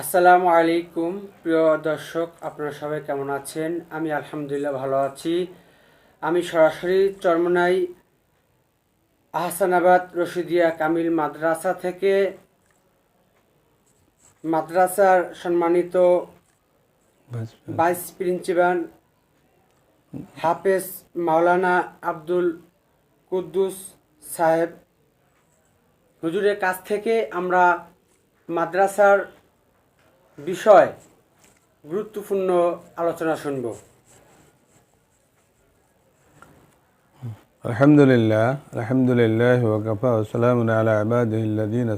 আসসালামু আলাইকুম প্রিয় দর্শক আপনারা সবাই কেমন আছেন? আমি আলহামদুলিল্লাহ ভালো আছি। আমি সরাসরি চরমনাই আহসানাবাদ রশিদিয়া কামিল মাদ্রাসা থেকে মাদ্রাসার সম্মানিত ভাইস প্রিন্সিপাল হাফেজ মাওলানা আব্দুল কুদ্দুস সাহেব। হুজুরের কাছ থেকে আমরা মাদ্রাসার বিষয় গুরুত্বপূর্ণ আলোচনা শুনব। আলহামদুলিল্লাহ আলহামদুলিল্লাহ ওয়াকাফা ওসালাম আলা আবাদিল্লাদিন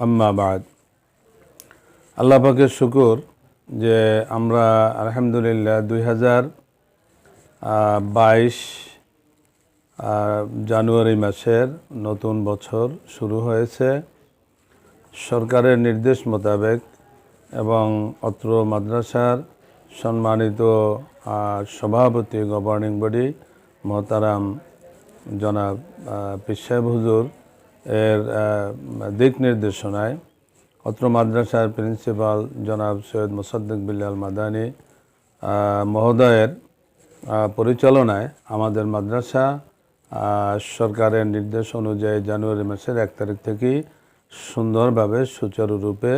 আম্মাবাদ আল্লাহ পাকের শুকুর যে আমরা আলহামদুলিল্লাহ দুই হাজার বাইশ জানুয়ারি মাসের নতুন বছর শুরু হয়েছে। সরকারের নির্দেশ মোতাবেক এবং অত্র মাদ্রাসার সম্মানিত সভাপতি গভর্নিং বডি মহতারাম জনাব পিসাব হুজুর এর দিক নির্দেশনায় অত্র মাদ্রাসার প্রিন্সিপাল জনাব সৈয়দ মোসাদ্দিক বিল্লাল মাদানী মহোদয়ের পরিচালনায় আমাদের মাদ্রাসা সরকারের নির্দেশ অনুযায়ী জানুয়ারি মাসের এক তারিখ থেকেই সুন্দরভাবে সুচারুরূপে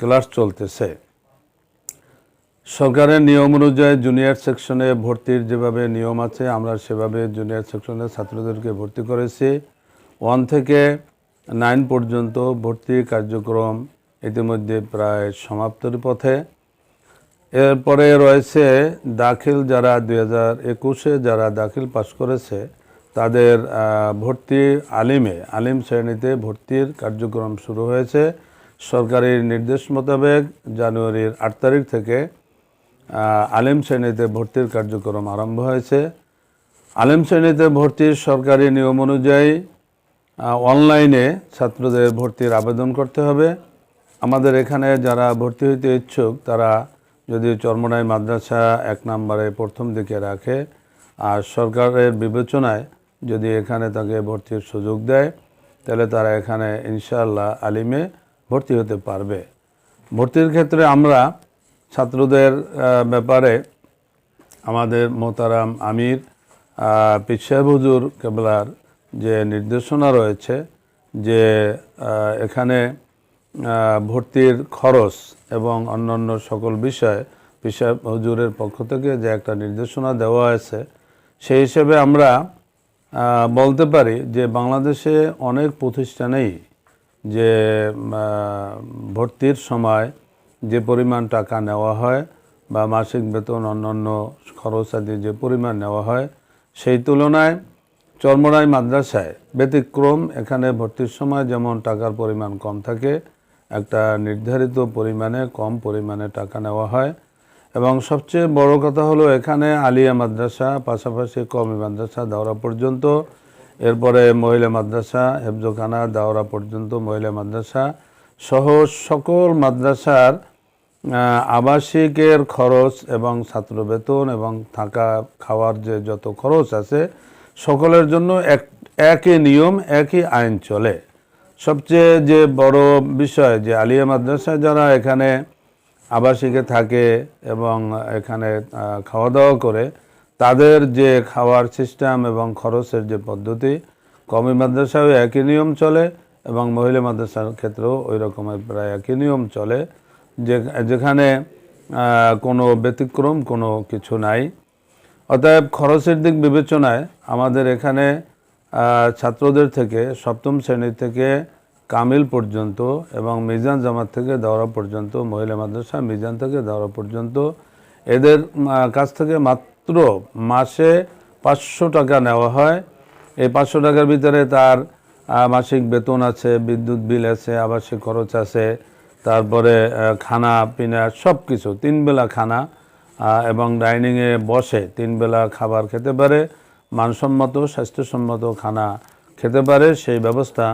ক্লাস চলতেছে। সরকারের নিয়ম অনুযায়ী জুনিয়র সেকশনে ভর্তির যেভাবে নিয়ম আছে, আমরা সেভাবে জুনিয়র সেকশনে ছাত্রদেরকে ভর্তি করেছি। ওয়ান থেকে নাইন পর্যন্ত ভর্তি কার্যক্রম ইতিমধ্যে প্রায় সমাপ্তির পথে। এরপরে রয়েছে, দাখিল যারা দুই হাজার একুশে যারা দাখিল পাশ করেছে, তাদের ভর্তি আলিমে, আলিম শ্রেণীতে ভর্তির কার্যক্রম শুরু হয়েছে। সরকারি নির্দেশ মোতাবেক জানুয়ারির আট তারিখ থেকে আলিম শ্রেণীতে ভর্তির কার্যক্রম আরম্ভ হয়েছে। আলিম শ্রেণীতে ভর্তির সরকারি নিয়ম অনুযায়ী অনলাইনে ছাত্রদের ভর্তির আবেদন করতে হবে। আমাদের এখানে যারা ভর্তি হইতে ইচ্ছুক, তারা যদি চরমনাই মাদ্রাসা এক নম্বরে প্রথম দিকে রাখে, আর সরকারের বিবেচনায় যদি এখানে তাকে ভর্তির সুযোগ দেয়, তাহলে তারা এখানে ইনশাআল্লাহ আলিমে ভর্তি হতে পারবে। ভর্তির ক্ষেত্রে আমরা ছাত্রদের ব্যাপারে আমাদের মোতারাম আমির পিসাব হুজুর কেবলার যে নির্দেশনা রয়েছে যে এখানে ভর্তির খরচ এবং অন্যান্য সকল বিষয়ে পিসাব হুজুরের পক্ষ থেকে যে একটা নির্দেশনা দেওয়া হয়েছে, সেই হিসেবে আমরা বলতে পারি যে বাংলাদেশে অনেক প্রতিষ্ঠানেই যে ভর্তির সময় যে পরিমাণ টাকা নেওয়া হয় বা মাসিক বেতন, অন্যান্য খরচ আদি যে পরিমাণ নেওয়া হয়, সেই তুলনায় চরমরাই মাদ্রাসায় ব্যতিক্রম এখানে ভর্তির সময় যেমন টাকার পরিমাণ কম থাকে, একটা নির্ধারিত পরিমাণে কম পরিমাণে টাকা নেওয়া হয়। এবং সবচেয়ে বড় কথা হলো এখানে আলিয়া মাদ্রাসা, পাশাপাশি কমি মাদ্রাসা দাওরা পর্যন্ত এরপরে মহিলা মাদ্রাসা, হেফজখানা, দাওরা পর্যন্ত মহিলা মাদ্রাসা সহ সকল মাদ্রাসার আবাসিকের খরচ এবং ছাত্র বেতন এবং থাকা, খাওয়ার যে যত খরচ আছে সকলের জন্য এক, একই নিয়ম, একই আইন চলে। সবচেয়ে যে বড় বিষয় যে আলিয়া মাদ্রাসায় যারা এখানে আবাসিকে থাকে এবং এখানে খাওয়া দাওয়া করে তাদের যে খাওয়ার সিস্টেম এবং খরচের যে পদ্ধতি, কমি মাদ্রাসায় একই নিয়ম চলে এবং মহিলা মাদ্রাসার ক্ষেত্রেও ওই রকমের প্রায় একই নিয়ম চলে। যে, যেখানে কোনো ব্যতিক্রম কোনো কিছু নাই। অতএব খরচের দিক বিবেচনায় আমাদের এখানে ছাত্রদের থেকে সপ্তম শ্রেণি থেকে কামিল পর্যন্ত এবং মিজান জামাত থেকে দাওরা পর্যন্ত, মহিলা মাদ্রাসা মিজান থেকে দাওরা পর্যন্ত, এদের কাছ থেকে মাত্র মাসে পাঁচশো টাকা নেওয়া হয়। এই পাঁচশো টাকার ভিতরে তার মাসিক বেতন আছে, বিদ্যুৎ বিল আছে, আবাসিক খরচ আছে, তারপরে খানা, পিনা সব কিছু তিনবেলা খানা এবং ডাইনিংয়ে বসে তিনবেলা খাবার খেতে পারে, মানসম্মত, স্বাস্থ্যসম্মত খানা খেতে পারে। সেই ব্যবস্থা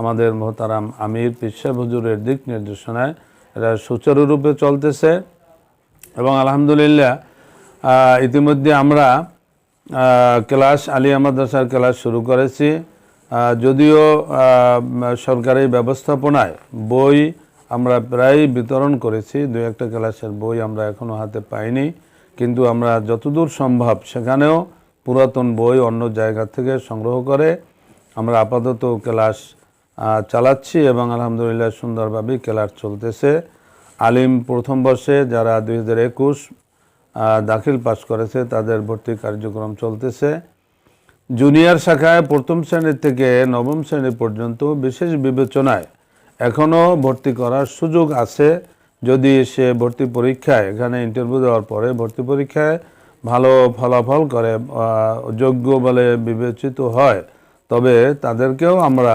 আমাদের মোহতারাম আমির পিসা হুজুরের দিক নির্দেশনায় এটা সুচারুরূপে চলতেছে এবং আলহামদুলিল্লাহ ইতিমধ্যে আমরা ক্লাস, আলিয়া মাদ্রাসার ক্লাস শুরু করেছি। যদিও সরকারি ব্যবস্থাপনায় বই আমরা প্রায় বিতরণ করেছি। দু একটা ক্লাসের বই আমরা এখনও হাতে পাইনি। কিন্তু আমরা যতদূর সম্ভব সেখানেও পুরাতন বই অন্য জায়গা থেকে সংগ্রহ করে আমরা আপাতত ক্লাস চালাচ্ছি এবং আলহামদুলিল্লাহ সুন্দরভাবেই ক্লাস চলতেছে। আলিম প্রথম বর্ষে যারা দুই হাজার একুশ দাখিল পাশ করেছে, তাদের ভর্তি কার্যক্রম চলতেছে। জুনিয়র শাখায় প্রথম শ্রেণি থেকে নবম শ্রেণি পর্যন্ত বিশেষ বিবেচনায় এখনও ভর্তি করার সুযোগ আছে। যদি সে ভর্তি পরীক্ষায়, এখানে ইন্টারভিউ দেওয়ার পরে ভর্তি পরীক্ষায় ভালো ফলাফল করে যোগ্য বলে বিবেচিত হয়, তবে তাদেরকেও আমরা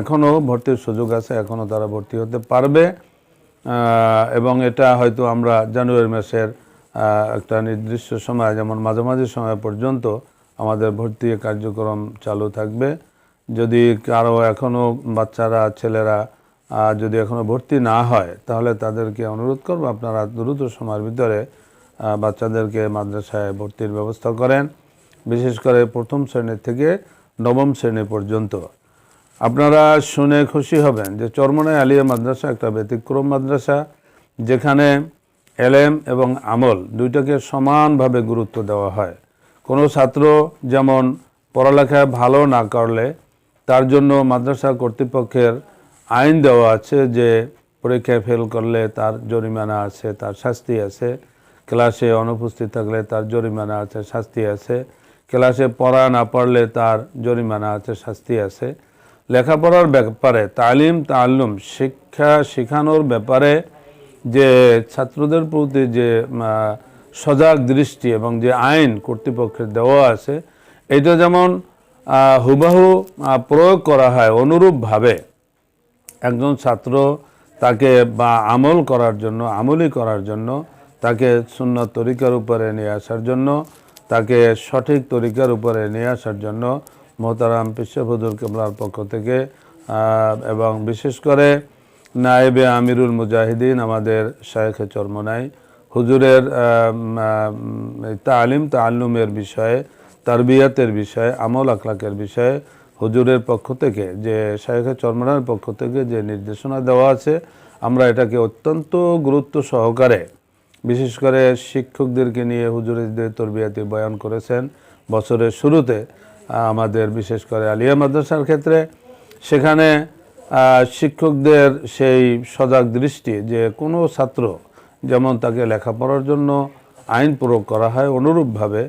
এখনও ভর্তির সুযোগ আছে, এখনও তারা ভর্তি হতে পারবে। এবং এটা হয়তো আমরা জানুয়ারি মাসের একটা নির্দিষ্ট সময়, যেমন মাঝামাঝি সময় পর্যন্ত আমাদের ভর্তি কার্যক্রম চালু থাকবে। যদি কারও এখনও বাচ্চারা, ছেলেরা যদি এখনও ভর্তি না হয়, তাহলে তাদেরকে অনুরোধ করব আপনারা দ্রুত সময়ের ভিতরে বাচ্চাদেরকে মাদ্রাসায় ভর্তির ব্যবস্থা করেন। বিশেষ করে প্রথম শ্রেণি থেকে নবম শ্রেণি পর্যন্ত। আপনারা শুনে খুশি হবেন যে চরমনায় আলিয়া মাদ্রাসা একটা ব্যতিক্রম মাদ্রাসা, যেখানে এলেম এবং আমল দুইটাকে সমানভাবে গুরুত্ব দেওয়া হয়। কোনো ছাত্র যেমন পড়ালেখায় ভালো না করলে তার জন্য মাদ্রাসা কর্তৃপক্ষের আইন দেওয়া আছে যে পরীক্ষায় ফেল করলে তার জরিমানা আছে, তার শাস্তি আছে। ক্লাসে অনুপস্থিত থাকলে তার জরিমানা আছে, শাস্তি আছে। ক্লাসে পড়া না পড়লে তার জরিমানা আছে, শাস্তি আছে। লেখাপড়ার ব্যাপারে তালিম তাল্লুম শিক্ষা শেখানোর ব্যাপারে যে ছাত্রদের প্রতি যে সজাগ দৃষ্টি এবং যে আইন কর্তৃপক্ষের দেওয়া আছে, এটা যেমন হুবাহু প্রয়োগ করা হয় অনুরূপভাবে। একজন ছাত্র তাকে বা আমল করার জন্য, আমলি করার জন্য, তাকে শূন্য তরিকার উপরে নিয়ে আসার জন্য, তাকে সঠিক তরিকার উপরে নিয়ে আসার জন্য মোহতারাম পিসফুদুল কেবলার পক্ষ থেকে এবং বিশেষ করে নায়েবে আমিরুল মুজাহিদিন আমাদের শায়েখে চরমনাই। হুজুরের তালিম তাল্লুমের বিষয়ে, তারবিয়াতের বিষয়ে, আমল আখলাকের বিষয়ে হুজুরের পক্ষ থেকে, যে শায়েখে চরমনার পক্ষ থেকে যে নির্দেশনা দেওয়া আছে, আমরা এটাকে অত্যন্ত গুরুত্ব সহকারে, বিশেষ করে শিক্ষকদেরকে নিয়ে হুজুরদের তরবিয়াতি বয়ান করেছেন। বছরের শুরুতে আমাদের বিশেষ করে আলিয়া মাদ্রাসার ক্ষেত্রে, সেখানে শিক্ষকদের সেই সজাগ দৃষ্টি যে কোনো ছাত্র যেমন তাকে লেখাপড়ার জন্য আইন প্রয়োগ করা হয় অনুরূপভাবে,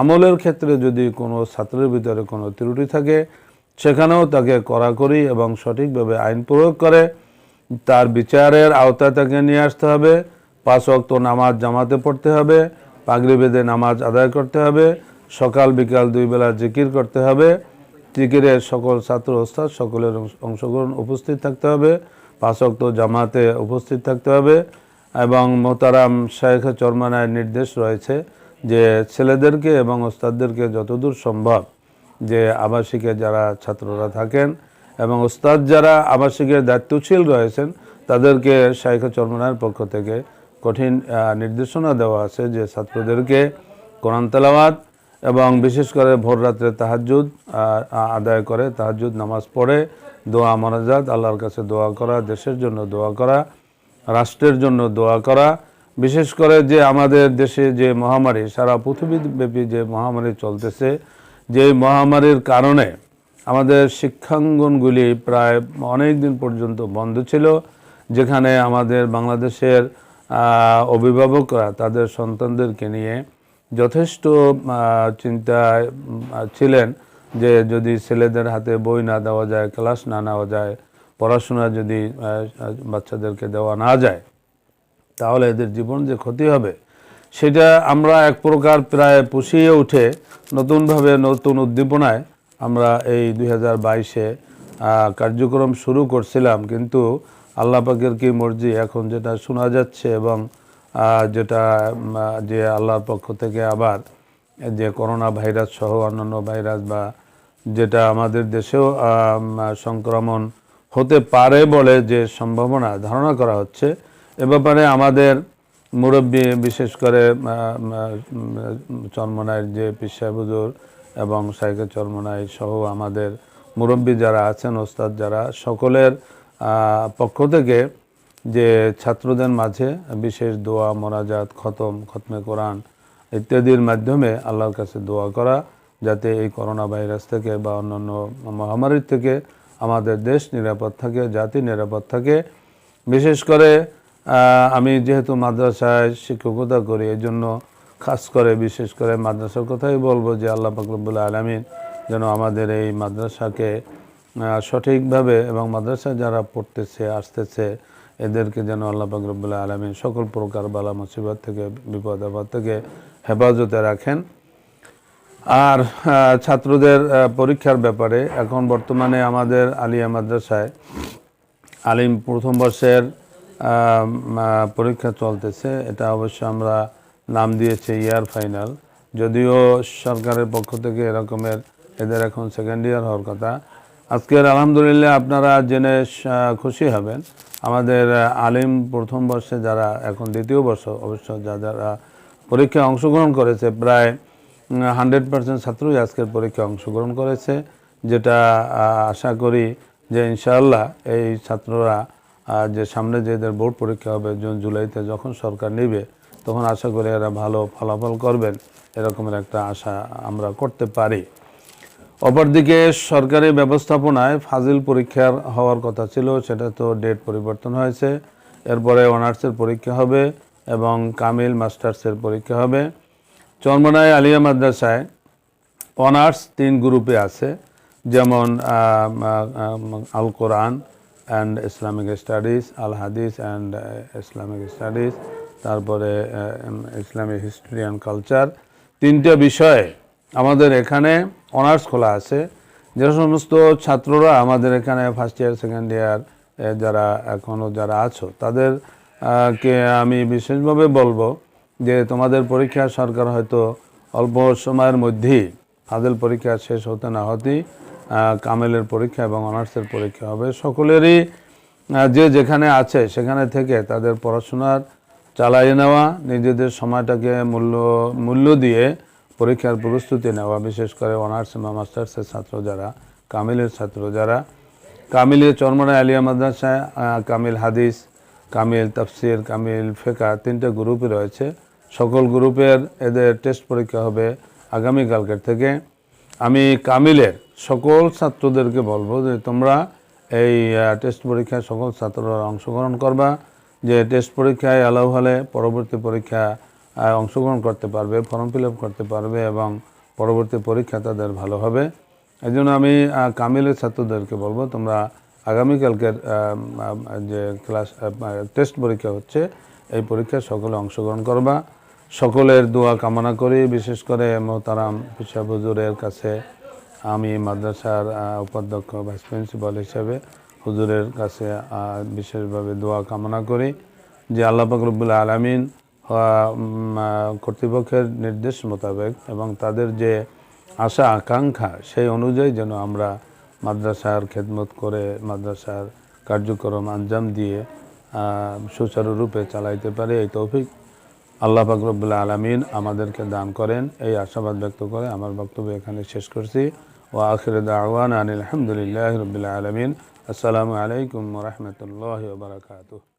আমলের ক্ষেত্রে যদি কোনো ছাত্রের ভিতরে কোনো ত্রুটি থাকে, সেখানেও তাকে কড়াকড়ি এবং সঠিকভাবে আইন প্রয়োগ করে। তার বিচারের আওতায় তাকে নিয়ে আসতে হবে, পাঁচ অক্ত নামাজ জামাতে পড়তে হবে, পাগড়ি বেঁধে নামাজ আদায় করতে হবে, সকাল বিকাল দুই বেলা জিকির করতে হবে জিকিরের সকল ছাত্র ওস্তাদ সকলের অংশগ্রহণ উপস্থিত থাকতে হবে। পাঁচ অক্ত জামাতে উপস্থিত থাকতে হবে এবং মোতারাম শায়েখ চরমানায় নির্দেশ রয়েছে যে ছেলেদেরকে এবং ওস্তাদদেরকে যতদূর সম্ভব যে আবাসিকে যারা ছাত্ররা থাকেন এবং ওস্তাদ যারা আবাসিকের দায়িত্বশীল রয়েছেন তাদেরকে শাইখ চরমনার পক্ষ থেকে কঠিন নির্দেশনা দেওয়া আছে যে ছাত্রদেরকে কোরআন তেলাওয়াত এবং বিশেষ করে ভোর রাত্রে তাহাজুদ আদায় করে তাহাজুদ নামাজ পড়ে দোয়া মনাজাত, আল্লাহর কাছে দোয়া করা, দেশের জন্য দোয়া করা, রাষ্ট্রের জন্য দোয়া করা। বিশেষ করে যে আমাদের দেশে যে মহামারী, সারা পৃথিবীব্যাপী যে মহামারী চলতেছে, যে মহামারীর কারণে আমাদের শিক্ষাঙ্গনগুলি প্রায় অনেক দিন পর্যন্ত বন্ধ ছিল, যেখানে আমাদের বাংলাদেশের অভিভাবকরা তাদের সন্তানদেরকে নিয়ে যথেষ্ট চিন্তায় ছিলেন যে যদি ছেলেদের হাতে বই না দেওয়া যায়, ক্লাস না নেওয়া যায়, পড়াশোনা যদি বাচ্চাদেরকে দেওয়া না যায়, তাহলে এদের জীবন যে ক্ষতি হবে, সেটা আমরা এক প্রকার প্রায় পুষিয়ে উঠে নতুনভাবে নতুন উদ্দীপনায় আমরা এই দুই হাজার বাইশে কার্যক্রম শুরু করছিলাম। কিন্তু আল্লাহ পাকের কি মর্জি এখন যেটা শোনা যাচ্ছে এবং যেটা যে আল্লাহর পক্ষ থেকে আবার যে করোনা ভাইরাস সহ অন্যান্য ভাইরাস বা যেটা আমাদের দেশেও সংক্রমণ হতে পারে বলে যে সম্ভাবনা ধারণা করা হচ্ছে এ ব্যাপারে আমাদের মুরব্বী বিশেষ করে আহ, যে পিসাহ হুজুর এবং সাইকে চরমনাই সহ আমাদের মুরব্বী যারা আছেন ওস্তাদ যারা সকলের পক্ষ থেকে যে ছাত্রদের মাঝে বিশেষ দোয়া, মোনাজাত, খতম, খতমে কোরআন ইত্যাদির মাধ্যমে আল্লাহর কাছে দোয়া করা, যাতে এই করোনা ভাইরাস থেকে বা অন্যান্য মহামারীর থেকে আমাদের দেশ নিরাপদ থাকে, জাতি নিরাপদ থাকে। বিশেষ করে আমি যেহেতু মাদ্রাসায় শিক্ষকতা করি এই জন্য খাস করে, বিশেষ করে মাদ্রাসার কথাই বলব যে আল্লাহ ফাকরবুল আলমিন যেন আমাদের এই মাদ্রাসাকে সঠিকভাবে এবং মাদ্রাসায় যারা পড়তেছে, আসতেছে এদেরকে যেন আল্লাহ ফাকরবুল আলমিন সকল প্রকার বালা মুসিবত থেকে, বিপদ আপদ থেকে হেফাজতে রাখেন। আর ছাত্রদের পরীক্ষার ব্যাপারে এখন বর্তমানে আমাদের আলিয়া মাদ্রাসায় আলিম প্রথম বর্ষের পরীক্ষা চলতেছে। এটা অবশ্য আমরা নাম দিয়েছি ইয়ার ফাইনাল। যদিও সরকারের পক্ষ থেকে এরকমের, এদের এখন সেকেন্ড ইয়ার হওয়ার কথা আজকের আলহামদুলিল্লাহ আপনারা জেনে খুশি হবেন। আমাদের আলিম প্রথম বর্ষে যারা, এখন দ্বিতীয় বর্ষ, অবশ্য যারা পরীক্ষায় অংশগ্রহণ করেছে, প্রায় হান্ড্রেড পার্সেন্ট ছাত্রই আজকের পরীক্ষায় অংশগ্রহণ করেছে, যেটা আশা করি যে ইনশাআল্লাহ এই ছাত্ররা যে সামনে যে এদের বোর্ড পরীক্ষা হবে জুন, জুলাইতে যখন সরকার নেবে, তখন আশা করি এরা ভালো ফলাফল করবেন, এরকমের একটা আশা আমরা করতে পারি। অপরদিকে সরকারি ব্যবস্থাপনায় ফাজিল পরীক্ষার হওয়ার কথা ছিল, সেটা তো ডেট পরিবর্তন হয়েছে। এরপরে অনার্সের পরীক্ষা হবে এবং কামিল মাস্টার্সের পরীক্ষা হবে। চরমনায় আলিয়া মাদ্রাসায় অনার্স তিন গ্রুপে আছে, যেমন আল কোরআন অ্যান্ড ইসলামিক স্টাডিজ আল হাদিস অ্যান্ড ইসলামিক স্টাডিজ তারপরে ইসলামিক হিস্ট্রি অ্যান্ড কালচার তিনটা বিষয়ে আমাদের এখানে অনার্স খোলা আছে। যে সমস্ত ছাত্ররা আমাদের এখানে ফার্স্ট ইয়ার সেকেন্ড ইয়ার যারা এখনও যারা আছো, তাদের কে আমি বিশেষভাবে বলব যে তোমাদের পরীক্ষা সরকার হয়তো অল্প সময়ের মধ্যেই ফাজেল পরীক্ষা শেষ হতে না হতেই কামেলের পরীক্ষা এবং অনার্সের পরীক্ষা হবে। সকলেরই যে যেখানে আছে সেখানে থেকে তাদের পড়াশোনার চালিয়ে নেওয়া, নিজেদের সময়টাকে মূল্য মূল্য দিয়ে পরীক্ষার প্রস্তুতি নেওয়া, বিশেষ করে অনার্স বা মাস্টার্সের ছাত্র যারা, কামিলের ছাত্র যারা, কামিলের চরমনা আলিয়া মাদ্রাসায় কামিল হাদিস, কামিল তাফসির, কামিল ফেকা তিনটে গ্রুপই রয়েছে। সকল গ্রুপের এদের টেস্ট পরীক্ষা হবে আগামীকালকের থেকে। আমি কামিলের সকল ছাত্রদেরকে বলব যে তোমরা এই টেস্ট পরীক্ষায় সকল ছাত্ররা অংশগ্রহণ করবা। যে টেস্ট পরীক্ষায় অ্যালাউ হলে পরবর্তী পরীক্ষা অংশগ্রহণ করতে পারবে, ফর্ম ফিল করতে পারবে এবং পরবর্তী পরীক্ষা তাদের ভালো হবে। এই জন্য আমি কামিলের ছাত্রদেরকে বলব, তোমরা আগামীকালকের যে ক্লাস টেস্ট পরীক্ষা হচ্ছে, এই পরীক্ষায় সকলে অংশগ্রহণ করবা। সকলের দোয়া কামনা করি, বিশেষ করে মোহতারাম পিসা হুজুরের কাছে। আমি মাদ্রাসার উপাধ্যক্ষ ভাইস প্রিন্সিপাল হিসেবে হুজুরের কাছে বিশেষভাবে দোয়া কামনা করি। যে আল্লাহ পাকরবুল আলমিন কর্তৃপক্ষের নির্দেশ মোতাবেক এবং তাদের যে আশা, আকাঙ্ক্ষা, সেই অনুযায়ী যেন আমরা মাদ্রাসার খেদমত করে মাদ্রাসার কার্যক্রম আঞ্জাম দিয়ে সুচারুরূপে চালাইতে পারে। এই তৌফিক আল্লাহ ফাকরবুল্লা আলমিন আমাদেরকে দান করেন। এই আশাবাদ ব্যক্ত করে আমার বক্তব্য এখানে শেষ করছি। ও আখির দাওয়ান আনিল আলহামদুলিল্লাহ রবিল্লা আলমিন। আসসালামু আলাইকুম রহমতুল্লাহ বারকাতুহ।